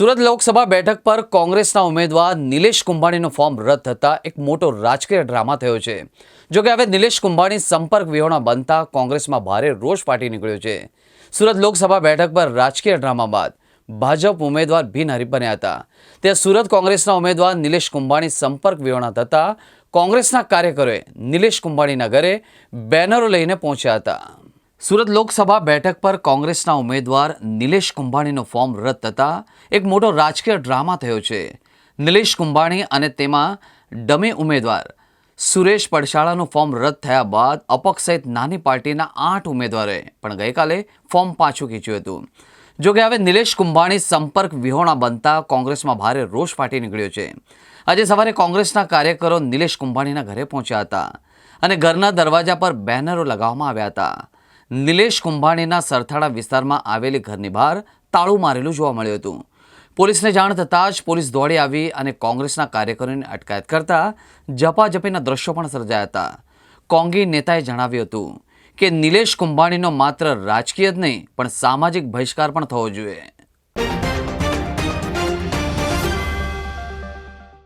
સુરત લોકસભા બેઠક પર કોંગ્રેસના ઉમેદવાર નિલેશ કુંભાણીનું ફોર્મ રદ થતાં એક મોટો રાજકીય ડ્રામા થયો છે. જો કે હવે નિલેશ કુંભાણી સંપર્ક વિહોણા બનતા કોંગ્રેસમાં ભારે રોષ ફાટી નીકળ્યો છે. સુરત લોકસભા બેઠક પર રાજકીય ડ્રામા બાદ ભાજપ ઉમેદવાર બિનહરીફ બન્યા હતા. ત્યાં સુરત કોંગ્રેસના ઉમેદવાર નિલેશ કુંભાણી સંપર્ક વિહોણા થતાં કોંગ્રેસના કાર્યકરોએ નિલેશ કુંભાણીના ઘરે બેનરો લઈને પહોંચ્યા હતા. સુરત લોકસભા બેઠક પર કોંગ્રેસના ઉમેદવાર નિલેશ કુંભાણીનું ફોર્મ રદ થતાં એક મોટો રાજકીય ડ્રામા થયો છે. નિલેશ કુંભાણી અને તેમાં ડમી ઉમેદવાર સુરેશ પડશાળાનું ફોર્મ રદ થયા બાદ અપક્ષ સહિત નાની પાર્ટીના આઠ ઉમેદવારોએ પણ ગઈકાલે ફોર્મ પાછું ખેંચ્યું હતું. જોકે હવે નિલેશ કુંભાણી સંપર્ક વિહોણા બનતા કોંગ્રેસમાં ભારે રોષ ફાટી નીકળ્યો છે. આજે સવારે કોંગ્રેસના કાર્યકરો નિલેશ કુંભાણીના ઘરે પહોંચ્યા હતા અને ઘરના દરવાજા પર બેનરો લગાવવામાં આવ્યા હતા. નિલેશ કુંભાણીના સરથાળા વિસ્તારમાં આવેલી ઘરની બહાર તાળું મારેલું જોવા મળ્યું હતું. પોલીસને જાણ થતાં જ પોલીસ દોડી આવી અને કોંગ્રેસના કાર્યકરોની અટકાયત કરતા ઝપાઝપીના દ્રશ્યો પણ સર્જાયા હતા. કોંગી નેતાએ જણાવ્યું હતું કે, નિલેશ કુંભાણીનો માત્ર રાજકીય જ નહીં, પણ સામાજિક બહિષ્કાર પણ થવો જોઈએ.